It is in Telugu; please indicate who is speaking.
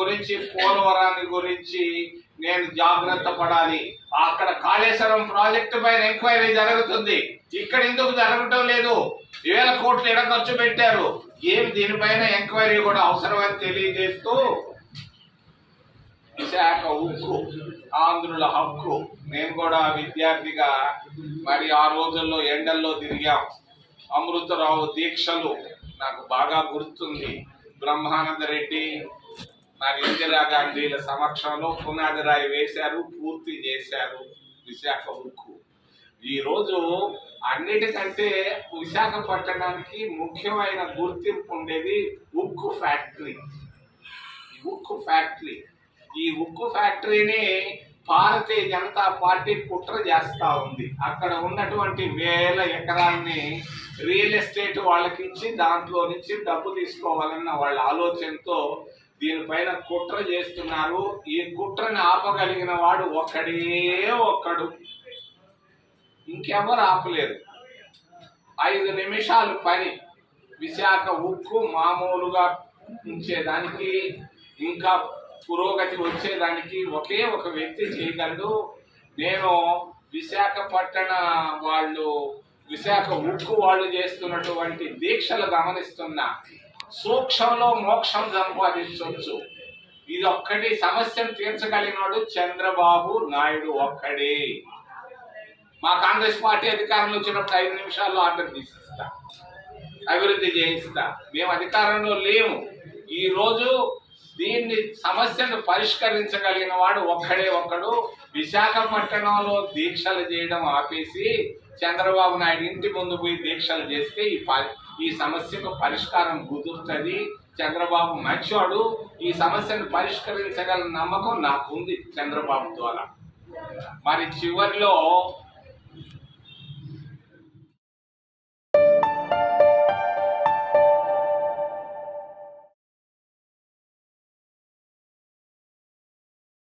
Speaker 1: గురించి పోలవరాన్ని గురించి నేను జాగ్రత్త పడాలి. అక్కడ కాళేశ్వరం ప్రాజెక్టు పైన ఎంక్వైరీ జరుగుతుంది. ఇక్కడ ఎందుకు జరగటం లేదు? వేల కోట్లు ఎడ ఖర్చు పెట్టారు? ఏమి దీనిపైన ఎంక్వైరీ కూడా అవసరమని తెలియజేస్తూ విశాఖ ఉక్కు ఆంధ్రుల హక్కు. నేను కూడా విద్యార్థిగా మరి ఆ రోజుల్లో ఎండల్లో తిరిగాం. అమృతరావు దీక్షలు నాకు బాగా గుర్తుంది. బ్రహ్మానంద రెడ్డి మరి ఇందిరాగాంధీల సమక్షంలో పునాది రాయి వేశారు పూర్తి చేశారు విశాఖ ఉక్కు ఈరోజు అన్నిటికంటే విశాఖపట్టణానికి ముఖ్యమైన గుర్తింపు ఉండేది ఉక్కు ఫ్యాక్టరీ. ఉక్కు ఫ్యాక్టరీ. ఈ ఉక్కు ఫ్యాక్టరీని భారతీయ జనతా పార్టీ కుట్ర చేస్తా ఉంది. అక్కడ ఉన్నటువంటి వేల ఎకరాన్ని రియల్ ఎస్టేట్ వాళ్ళకి ఇచ్చి దాంట్లో నుంచి డబ్బు తీసుకోవాలన్న వాళ్ళ ఆలోచనతో దీనిపైన కుట్ర చేస్తున్నారు. ఈ కుట్రని ఆపగలిగిన వాడు ఒక్కడే ఒక్కడు. ఇంకెవరు ఆపలేరు. ఐదు నిమిషాలు పని. విశాఖ ఉక్కు మామూలుగా ఉంచేదానికి ఇంకా పురోగతి వచ్చేదానికి ఒకే ఒక వ్యక్తి చేయగలడు. నేను విశాఖపట్టణ వాళ్ళు విశాఖ ఉక్కు వాళ్ళు చేస్తున్నటువంటి దీక్షలు గమనిస్తున్నా. సూక్ష్మంలో మోక్షం సంపాదించవచ్చు ఇది ఒక్కటి సమస్యను తీర్చగలిగినాడు చంద్రబాబు నాయుడు ఒక్కడే. మా కాంగ్రెస్ పార్టీ అధికారంలో వచ్చినప్పుడు ఐదు నిమిషాల్లో ఆర్డర్ తీసిస్తా. అభివృద్ధి చేయిస్తా. మేము అధికారంలో లేము. ఈ రోజు దీన్ని సమస్యను పరిష్కరించగలిగిన వాడు ఒక్కడే ఒక్కడు. విశాఖపట్నంలో దీక్షలు చేయడం ఆపేసి చంద్రబాబు నాయుడు ఇంటి ముందు పోయి దీక్షలు చేస్తే ఈ ప- ఈ సమస్యకు పరిష్కారం కుదురుతుంది. చంద్రబాబు మంచివాడు ఈ సమస్యను పరిష్కరించగల నమ్మకం నాకుంది చంద్రబాబు ద్వారా. మరి చివరిలో